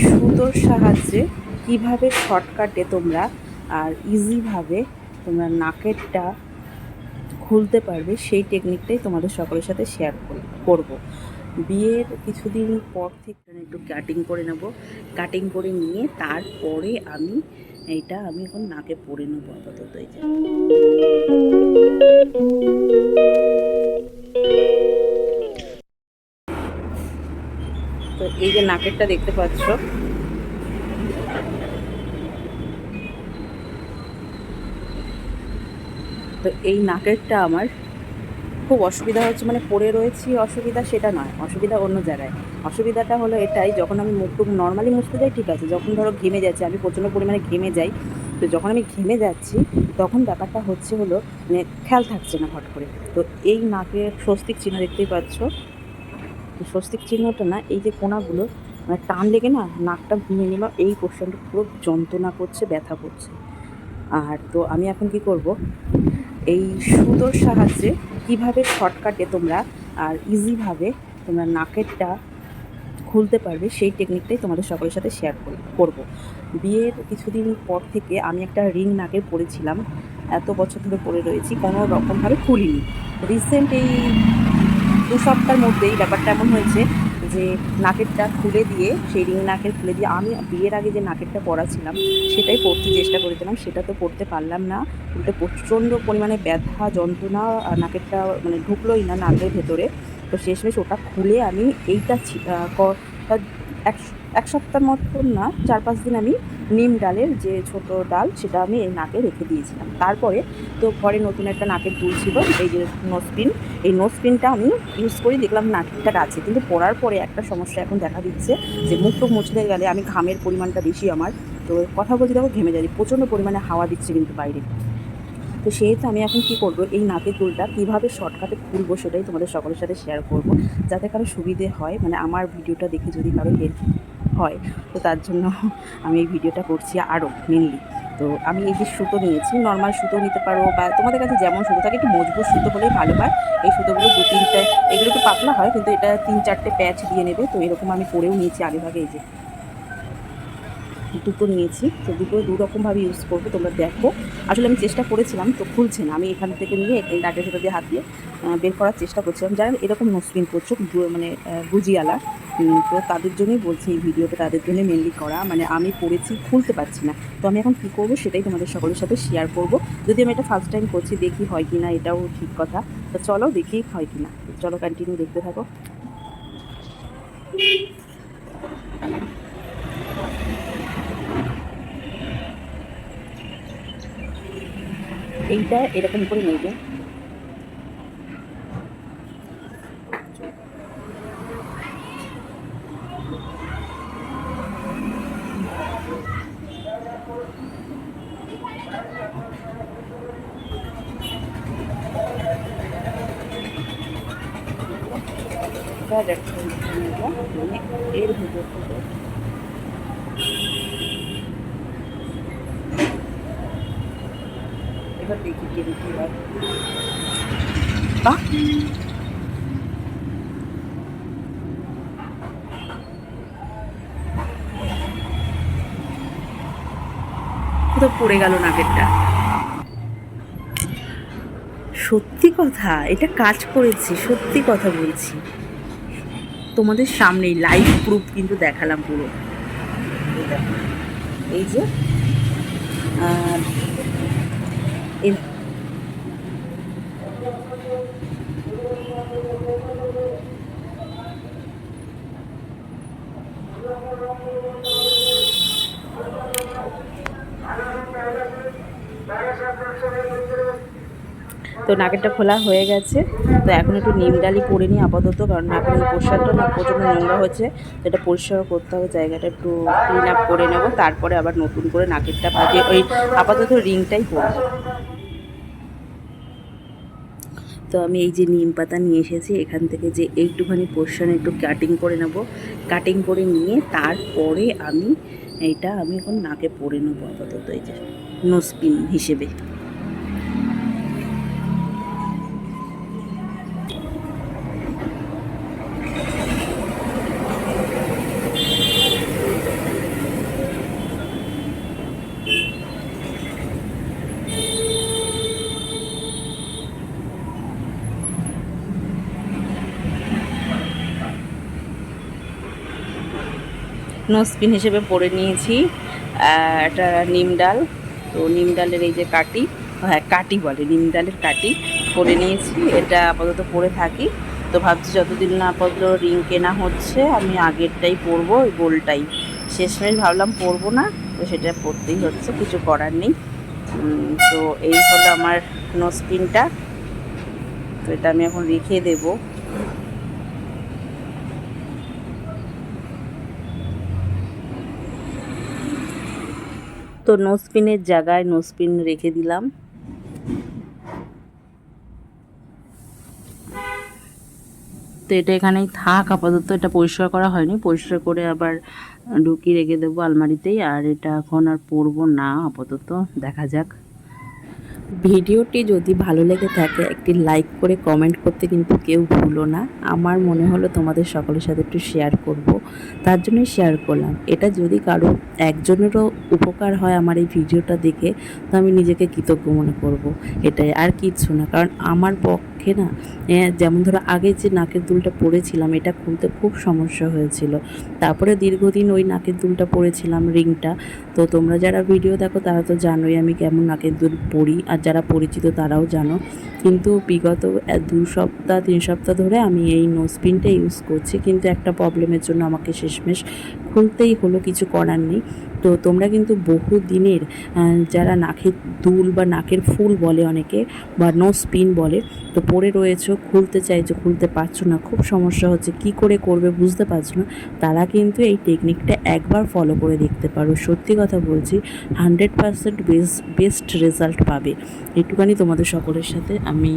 সুতোর সাহায্যে কীভাবে শর্টকাটে তোমরা আর ইজিভাবে তোমরা নাকেরটা খুলতে পারবে, সেই টেকনিকটাই তোমাদের সকলের সাথে শেয়ার করব। বিয়ের কিছুদিন পর থেকে একটু কাটিং করে নেব। কাটিং করে নিয়ে তারপরে আমি এইটা আমি এখন নাকে পরে নেব আপাতত এই যে। তো এই যে নাকেরটা দেখতে পাচ্ছ। তো এই নাকেরটা আমার খুব অসুবিধা হচ্ছে মানে পড়ে রয়েছি, অসুবিধা সেটা নয়, অসুবিধা অন্য জায়গায়। অসুবিধাটা হলো এটাই, যখন আমি মুখ টুক নর্মালি মুছতে যাই, ঠিক আছে, যখন ধরো ঘেমে যাচ্ছে, আমি প্রচণ্ড পরিমাণে ঘেমে যাই, তো যখন আমি ঘেমে যাচ্ছি, তখন ব্যাপারটা হচ্ছে হলো মানে খেয়াল থাকছে না হট করে। তো এই নাকের স্বস্তিক চিহ্ন দেখতেই পাচ্ছ। তো স্বস্তিক চিহ্নটা না, এই যে কোনাগুলো মানে টান লেগে না নাকটা মিনিমাম এই পোর্শনটা পুরো যন্ত্রণা করছে, ব্যথা করছে। আর তো আমি এখন কি করব? এই সুতোর সাহায্যে কীভাবে শর্টকাটে তোমরা আর ইজিভাবে তোমরা নাকেরটা খুলতে পারবে, সেই টেকনিকটাই তোমাদের সকলের সাথে শেয়ার করব। বিয়ের কিছুদিন পর থেকে আমি একটা রিং নাকের পরেছিলাম, এত বছর ধরে পরে রয়েছি, কোনো রকমভাবে খুলিনি। রিসেন্ট এই দু সপ্তাহের মধ্যেই ব্যাপারটা এমন হয়েছে যে নাকেরটা খুলে দিয়ে, সেই রিং নাকের খুলে দিয়ে আমি বিয়ের আগে যে নাকেরটা পরাছিলাম, সেটাই পড়তে চেষ্টা করেছিলাম, সেটা তো পড়তে পারলাম না। উল্টে প্রচণ্ড পরিমাণে ব্যথা, যন্ত্রণা নাকেরটা মানে ঢুকলোই না নাকের ভেতরে। তো শেষমেশ ওটা খুলে আমি এইটা এক এক সপ্তাহ মতন না, চার পাঁচ দিন আমি নিম ডালের যে ছোট ডাল সেটা আমি এই নাকে রেখে দিয়েছিলাম। তারপরে তো ঘরে নতুন একটা নাকের দুল ছিল, এই যে নোসপিন, এই নোসপিনটা আমি ইউজ করি, দেখলাম না ঠিকঠাক আছে। কিন্তু পরার পরে একটা সমস্যা এখন দেখা দিচ্ছে যে মুখ টুক মুছতে গেলে আমি ঘামের পরিমাণটা বেশি আমার। তো কথা বলছি দেখো ঘেমে যাচ্ছি, প্রচণ্ড পরিমাণে হাওয়া দিচ্ছে কিন্তু বাইরে। তো সেহেতু আমি এখন কি করব, এই নাকের দুলটা কীভাবে শর্টকাটে খুলবো সেটাই তোমাদের সকলের সাথে শেয়ার করব। যাতে কারও সুবিধে হয় মানে আমার ভিডিওটা দেখে যদি কারও হেল্প হয়। তো তার জন্য আমি এই ভিডিওটা করছি আরও মেনলি তো আমি এই যে সুতো নিয়েছি নর্মাল সুতো নিতে পারো বা তোমাদের কাছে যেমন সুতো থাকে, একটু মজবুত সুতো হলেই ভালো হয়। এই সুতোগুলো দু, তিনটে, এগুলো একটু পাতলা হয়, কিন্তু এটা তিন, চারটে প্যাচ দিয়ে নেবে। তো এরকম আমি পরেও নিয়েছি আগে ভাগে এই যে। দুটো নিয়েছি, তো দুটো দু রকমভাবে ইউজ করব, তোমরা দেখো। আসলে আমি চেষ্টা করেছিলাম, তো খুলছে না। আমি এখান থেকে নিয়ে নাটের ভেতর দিয়ে হাত দিয়ে বের করার চেষ্টা করছিলাম। যারা এরকম নোসপিন করছ মানে গুজিয়ালা তো তাদের জন্যই বলছি এই ভিডিওটা তাদের জন্য মেনলি করা। মানে আমি পড়েছি, খুলতে পারছি না। তো আমি এখন কী করব সেটাই তোমাদের সকলের সাথে শেয়ার করব। যদি আমি এটা ফার্স্ট টাইম করছি, দেখি হয় কি না এটাও ঠিক কথা। তো চলো দেখি হয় কি না চলো কন্টিনিউ দেখতে থাকো। এইটা এরকম করে নেবে। মানে এর ভিতর থেকে এবার দেখি পড়ে গেল নাকেরটা সত্যি কথা, এটা কাজ করেছি, সত্যি কথা বলছি। তোমাদের সামনেই লাইভ প্রুফ কিন্তু দেখালাম পুরো। এই যে আর তো নাকেরটা খোলা হয়ে গেছে। তো এখন একটু নিম ডালি করে নিই আপাতত, কারণ নাকের এই পোর্শনটা না প্রচণ্ড নোংরা হয়েছে তো এটা পরিষ্কার করতে হবে, জায়গাটা একটু ক্লিন আপ করে নেব। তারপরে আবার নতুন করে নাকেরটা ভাজে, ওই আপাতত রিংটাই করব। তো আমি এই যে নিম পাতা নিয়ে এসেছি, এখান থেকে যে এইটুখানি পোর্শন একটু কাটিং করে নেব। কাটিং করে নিয়ে তারপরে আমি এটা আমি এখন নাকে পরে নেব আপাতত, এই যে নোসপিন হিসেবে। নোসপিন হিসেবে পরে নিয়েছি। একটা নিম ডাল। তো নিম ডালের এই যে কাটি হ্যাঁ কাটি বলে, নিম ডালের কাটি পরে নিয়েছি। এটা আপাতত পরে থাকি। তো ভাবছি যতদিন না আপাতত রিং কেনা হচ্ছে, আমি আগেরটাই পরবো, ওই গোলটাই। শেষমেশ ভাবলাম পরবো না, তো সেটা পরতেই হচ্ছে, কিছু করার নেই। তো এই হলো আমার নোসপিনটা তো এটা আমি এখন রেখে দেবো। তো নোসপিনের জায়গায় নোসপিন রেখে দিলাম। তো এটা এখানেই থাক, আপাতত এটা পরিষ্কার করা হয়নি। পরিষ্কার করে আবার ঢুকিয়ে রেখে দেবো আলমারিতেই। আর এটা এখন আর পরবো না, আপাতত দেখা যাক। ভিডিওটি যদি ভালো লেগে থাকে, একটি লাইক করে কমেন্ট করতে কিন্তু কেউ ভুলো না। আমার মনে হলো তোমাদের সকলের সাথে একটু শেয়ার করব। তার জন্যই শেয়ার করলাম। এটা যদি কারও একজনেরও উপকার হয় আমার এই ভিডিওটা দেখে, তো আমি নিজেকে কৃতজ্ঞ মনে করব। এটাই আর কিচ্ছু না। কারণ আমার পক্ষে না যেমন ধরো আগে যে নাকের দুলটা পরেছিলাম, এটা খুলতে খুব সমস্যা হয়েছিল। তারপরে দীর্ঘদিন ওই নাকের দুলটা পরেছিলাম, রিংটা। তো তোমরা যারা ভিডিও দেখো, তারা তো জানোই আমি কেমন নাকের দুল পরি আর যারা পরিচিত তারাও জানো। কিন্তু বিগত দু সপ্তাহ, তিন সপ্তাহ ধরে আমি এই নোজপিনটা ইউজ করছি। কিন্তু একটা প্রবলেমের জন্য আমাকে শেষমেশ খুলতেই হলো, কিছু করার নেই। তো তোমরা কিন্তু বহু দিনের যারা নাকের দুল বা নাকের ফুল বলে অনেকে বা নো স্পিন বলে, তো পড়ে রয়েছো, খুলতে চাইছো, খুলতে পারছ না, খুব সমস্যা হচ্ছে, কি করে করবে বুঝতে পারছ না, তারা কিন্তু এই টেকনিকটা একবার ফলো করে দেখতে পারো। সত্যি কথা বলছি hundred percent best best result পাবে। একটুখানি তোমাদের সকলের সাথে আমি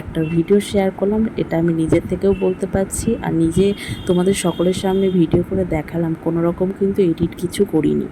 একটা ভিডিও শেয়ার করলাম, এটা আমি নিজের থেকেও বলতে পারছি, আর নিজে তোমাদের সকলের সামনে ভিডিও করে দেখালাম কোনো রকম কিন্তু এডিট কিছু করিনি।